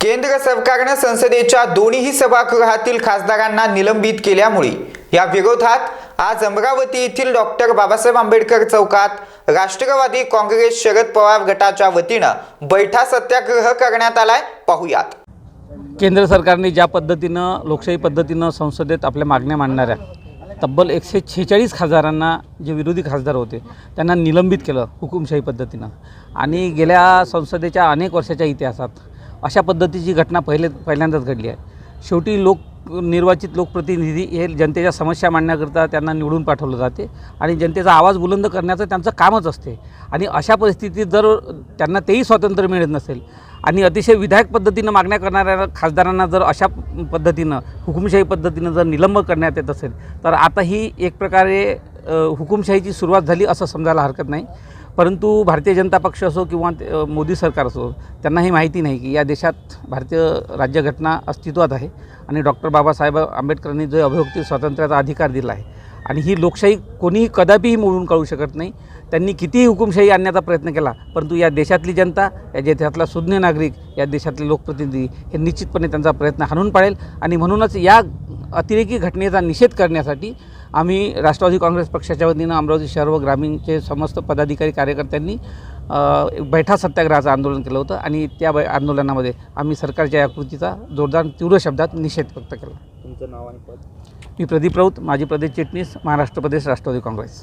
केंद्र सरकारनं संसदेच्या दोन्ही सभागृहातील खासदारांना निलंबित केल्यामुळे या विरोधात आज अमरावती येथील डॉक्टर बाबासाहेब आंबेडकर चौकात राष्ट्रवादी काँग्रेस शरद पवार गटाच्या वतीनं बैठा सत्याग्रह करण्यात आलाय. पाहुयात. केंद्र सरकारने ज्या पद्धतीनं लोकशाही पद्धतीनं संसदेत आपल्या मागण्या मांडणाऱ्या तब्बल एकशे छेचाळीस खासदारांना जे विरोधी खासदार होते त्यांना निलंबित केलं हुकुमशाही पद्धतीनं. आणि गेल्या संसदेच्या अनेक वर्षाच्या इतिहासात अशा पद्धतीची घटना पहिले पहिल्यांदाच घडली आहे. शेवटी लोक निर्वाचित लोकप्रतिनिधी हे जनतेच्या समस्या मांडण्याकरता त्यांना निवडून पाठवलं जाते आणि जनतेचा आवाज बुलंद करण्याचं त्यांचं कामच असते. आणि अशा परिस्थितीत जर त्यांना तेही स्वातंत्र्य मिळत नसेल आणि अतिशय विधायक पद्धतीनं मागण्या करणाऱ्या खासदारांना जर अशा पद्धतीनं हुकुमशाही पद्धतीनं जर निलंब करण्यात येत असेल तर आता ही एक प्रकारे हुकुमशाहीची सुरुवात झाली असं समजायला हरकत नाही. परंतु भारतीय जनता पक्ष असो किंवा मोदी सरकार असो त्यांना हे माहिती नाही की या देशात भारतीय राज्यघटना अस्तित्वात आहे. आणि डॉक्टर बाबासाहेब आंबेडकरांनी जो अभिव्यक्ती स्वातंत्र्याचा अधिकार दिला आहे आणि ही लोकशाही कोणीही कदापिही मोडून काढू शकत नाही. त्यांनी कितीही हुकुमशाही आणण्याचा प्रयत्न केला परंतु या देशातली जनता या देशातला सुज्ञ नागरिक या देशातले लोकप्रतिनिधी हे निश्चितपणे त्यांचा प्रयत्न हाणून पाडेल आणि म्हणूनच या अतिरेकी घटनेचा निषेध करण्यासाठी आम्ही राष्ट्रवादी काँग्रेस पक्षाच्या वतीनं अमरावती शहर व ग्रामीणचे समस्त पदाधिकारी कार्यकर्त्यांनी बैठा सत्याग्रहाचं आंदोलन केलं होतं आणि त्या बै आंदोलनामध्ये आम्ही सरकारच्या या कृतीचा जोरदार तीव्र शब्दात निषेध व्यक्त केला. तुमचं नाव आणि पद? मी प्रदीप राऊत माजी प्रदेश चिटणीस महाराष्ट्र प्रदेश राष्ट्रवादी काँग्रेस.